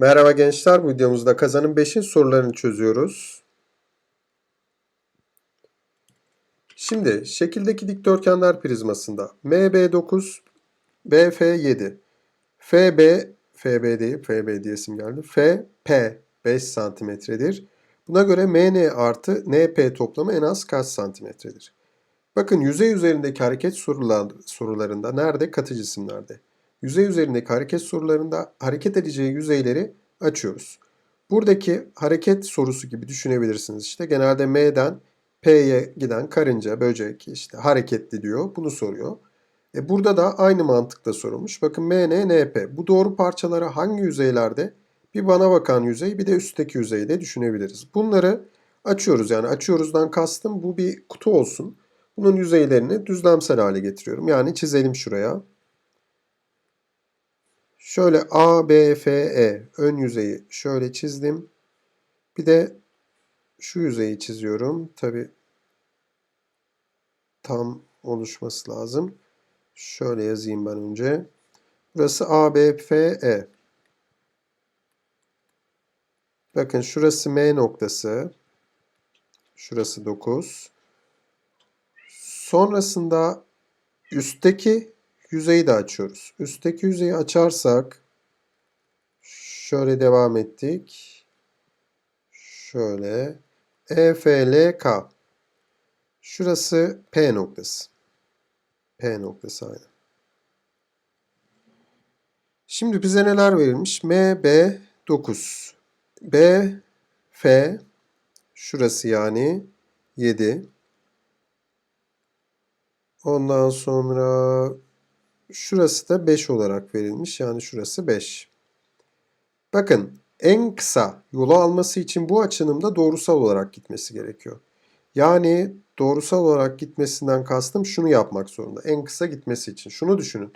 Merhaba gençler, bu videomuzda kazanın 5'in sorularını çözüyoruz. Şimdi şekildeki dikdörtgenler prizmasında MB9, BF7, FB, FB değil, FB diye isim geldi, FP 5 santimetredir. Buna göre MN artı NP toplamı en az kaç santimetredir? Bakın yüzey üzerindeki hareket sorular, sorularında nerede? Katı cisimlerde. Yüzey üzerindeki hareket sorularında hareket edeceği yüzeyleri açıyoruz. Buradaki hareket sorusu gibi düşünebilirsiniz. İşte genelde M'den P'ye giden karınca, böcek işte hareketli diyor. Bunu soruyor. E burada da aynı mantıkla sorulmuş. Bakın MN, NP. Bu doğru parçaları hangi yüzeylerde? Bir bana bakan yüzey bir de üstteki yüzeyde düşünebiliriz. Bunları açıyoruz. Yani açıyoruzdan kastım bu bir kutu olsun. Bunun yüzeylerini düzlemsel hale getiriyorum. Yani çizelim şuraya. Şöyle A, B, F, E ön yüzeyi şöyle çizdim. Bir de şu yüzeyi çiziyorum. Tabi tam oluşması lazım. Şöyle yazayım ben önce. Burası A, B, F, E. Bakın şurası M noktası. Şurası 9. Sonrasında üstteki yüzeyi de açıyoruz. Üstteki yüzeyi açarsak şöyle devam ettik. Şöyle E, F, L, K. Şurası P noktası. P noktası aynı. Şimdi bize neler verilmiş? M, B, 9. B, F, şurası yani 7. Ondan sonra şurası da 5 olarak verilmiş. Yani şurası 5. Bakın en kısa yolu alması için bu açınımda doğrusal olarak gitmesi gerekiyor. Yani doğrusal olarak gitmesinden kastım şunu yapmak zorunda. En kısa gitmesi için. Şunu düşünün.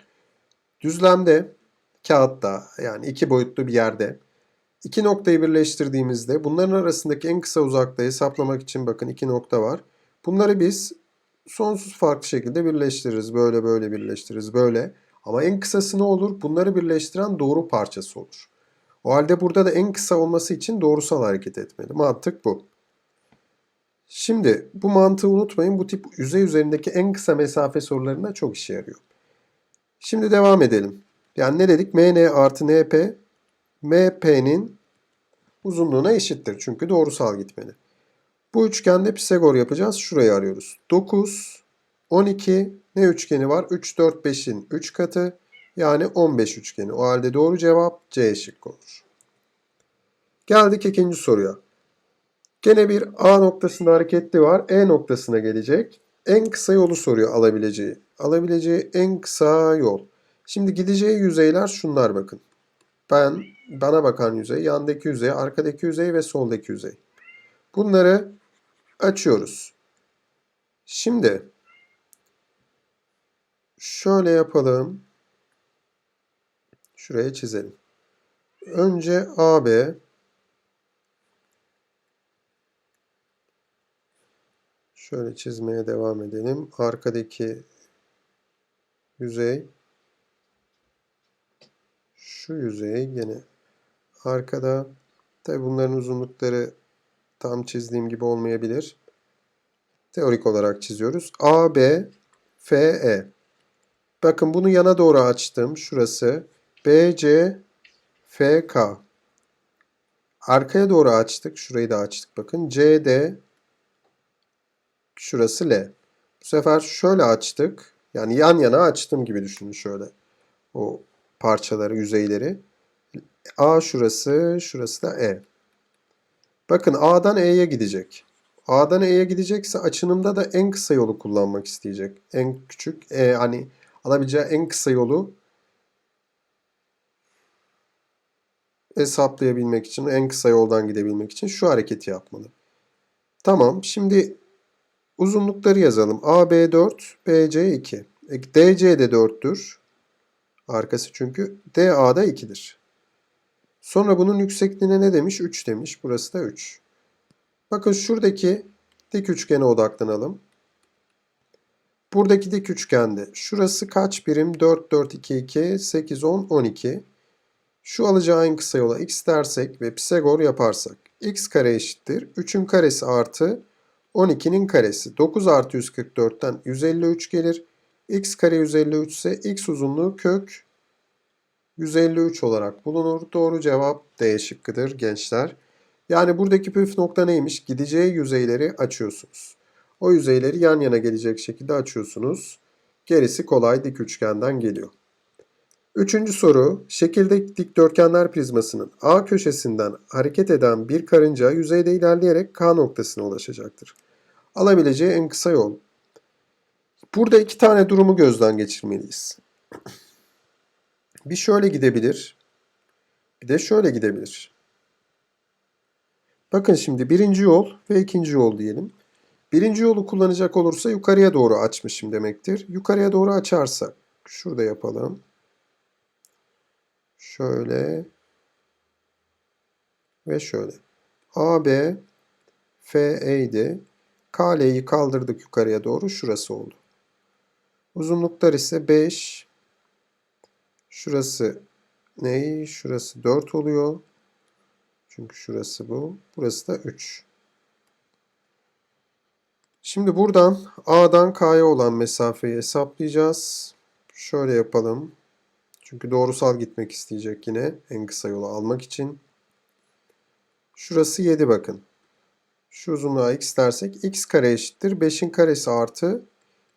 Düzlemde, kağıtta yani iki boyutlu bir yerde iki noktayı birleştirdiğimizde bunların arasındaki en kısa uzaklığı hesaplamak için bakın iki nokta var. Bunları biz sonsuz farklı şekilde birleştiririz. Böyle böyle birleştiririz böyle. Ama en kısası ne olur? Bunları birleştiren doğru parçası olur. O halde burada da en kısa olması için doğrusal hareket etmeli. Mantık bu. Şimdi bu mantığı unutmayın. Bu tip yüzey üzerindeki en kısa mesafe sorularında çok işe yarıyor. Şimdi devam edelim. Yani ne dedik? MN artı NP MP'nin uzunluğuna eşittir. Çünkü doğrusal gitmeli. Bu üçgende Pisagor yapacağız. Şurayı arıyoruz. 9, 12 ne üçgeni var? 3, 4, 5'in 3 katı. Yani 15 üçgeni. O halde doğru cevap C şıkkı olur. Geldik ikinci soruya. Gene bir A noktasında hareketli var. E noktasına gelecek. En kısa yolu soruyor alabileceği. Alabileceği en kısa yol. Şimdi gideceği yüzeyler şunlar bakın. Ben, bana bakan yüzey, yandaki yüzey, arkadaki yüzey ve soldaki yüzey. Bunları açıyoruz. Şimdi şöyle yapalım. Şuraya çizelim. Önce AB şöyle çizmeye devam edelim. Arkadaki yüzey şu yüzey yine arkada tabi bunların uzunlukları tam çizdiğim gibi olmayabilir. Teorik olarak çiziyoruz. A, B, F, E. Bakın bunu yana doğru açtım. Şurası. B, C, F, K. Arkaya doğru açtık. Şurayı da açtık. Bakın C, D. Şurası L. Bu sefer şöyle açtık. Yani yan yana açtım gibi düşünün şöyle. O parçaları, yüzeyleri. A şurası, şurası da E. Bakın A'dan E'ye gidecek. A'dan E'ye gidecekse açınımda da en kısa yolu kullanmak isteyecek. En küçük, e, hani alabileceği en kısa yolu hesaplayabilmek için, en kısa yoldan gidebilmek için şu hareketi yapmalı. Tamam, şimdi uzunlukları yazalım. AB 4, BC 2. E, DC de 4'tür. Arkası çünkü DA'da 2'dir. Sonra bunun yüksekliğine ne demiş? 3 demiş. Burası da 3. Bakın şuradaki dik üçgene odaklanalım. Buradaki dik üçgende şurası kaç birim? 4, 4, 2, 2, 8, 10, 12. Şu alacağı en kısa yola x dersek ve Pisagor yaparsak x kare eşittir 3'ün karesi artı 12'nin karesi. 9 artı 144'ten 153 gelir. x kare 153 ise x uzunluğu kök 153 olarak bulunur. Doğru cevap D şıkkıdır gençler. Yani buradaki püf nokta neymiş? Gideceği yüzeyleri açıyorsunuz. O yüzeyleri yan yana gelecek şekilde açıyorsunuz. Gerisi kolay dik üçgenden geliyor. Üçüncü soru, şekilde dikdörtgenler prizmasının A köşesinden hareket eden bir karınca yüzeyde ilerleyerek K noktasına ulaşacaktır. Alabileceği en kısa yol. Burada iki tane durumu gözden geçirmeliyiz. Bir şöyle gidebilir, bir de şöyle gidebilir. Bakın şimdi birinci yol ve ikinci yol diyelim. Birinci yolu kullanacak olursa yukarıya doğru açmışım demektir. Yukarıya doğru açarsak, şurada yapalım. Şöyle ve şöyle. AB FE'ydi. KL'yi kaldırdık yukarıya doğru. Şurası oldu. Uzunluklar ise 5. Şurası ne? Şurası 4 oluyor. Çünkü şurası bu. Burası da 3. Şimdi buradan A'dan K'ya olan mesafeyi hesaplayacağız. Şöyle yapalım. Çünkü doğrusal gitmek isteyecek yine en kısa yolu almak için. Şurası 7 bakın. Şu uzunluğa x dersek x kare eşittir. 5'in karesi artı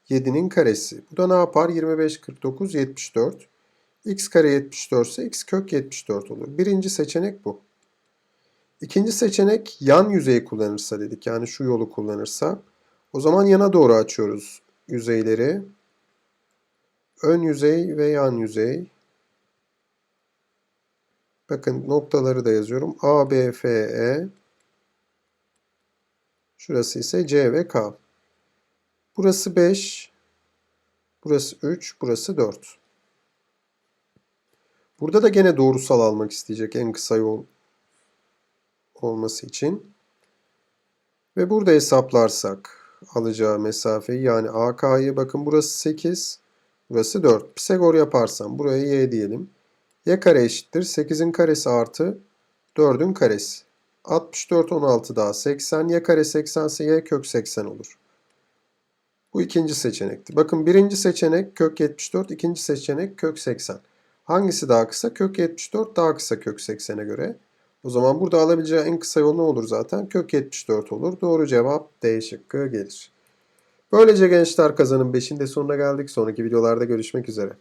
7'nin karesi. Bu da ne yapar? 25, 49, 74. x kare 74 ise x kök 74 olur. Birinci seçenek bu. İkinci seçenek yan yüzeyi kullanırsa dedik. Yani şu yolu kullanırsa. O zaman yana doğru açıyoruz yüzeyleri. Ön yüzey ve yan yüzey. Bakın noktaları da yazıyorum. A, B, F, E. Şurası ise C ve K. Burası 5. Burası 3. Burası 4. Burada da gene doğrusal almak isteyecek en kısa yol olması için. Ve burada hesaplarsak alacağı mesafeyi yani AK'yı bakın burası 8. Burası 4. Pisagor yaparsam buraya Y diyelim. Y kare eşittir. 8'in karesi artı 4'ün karesi. 64 16 daha 80. Y kare 80 ise Y kök 80 olur. Bu ikinci seçenekti. Bakın birinci seçenek kök 74. ikinci seçenek kök 80. Hangisi daha kısa? Kök 74 daha kısa kök 80'e göre. O zaman burada alabileceği en kısa yol ne olur zaten? Kök 74 olur. Doğru cevap D şıkkı gelir. Böylece gençler kazanın 5'in de sonuna geldik. Sonraki videolarda görüşmek üzere.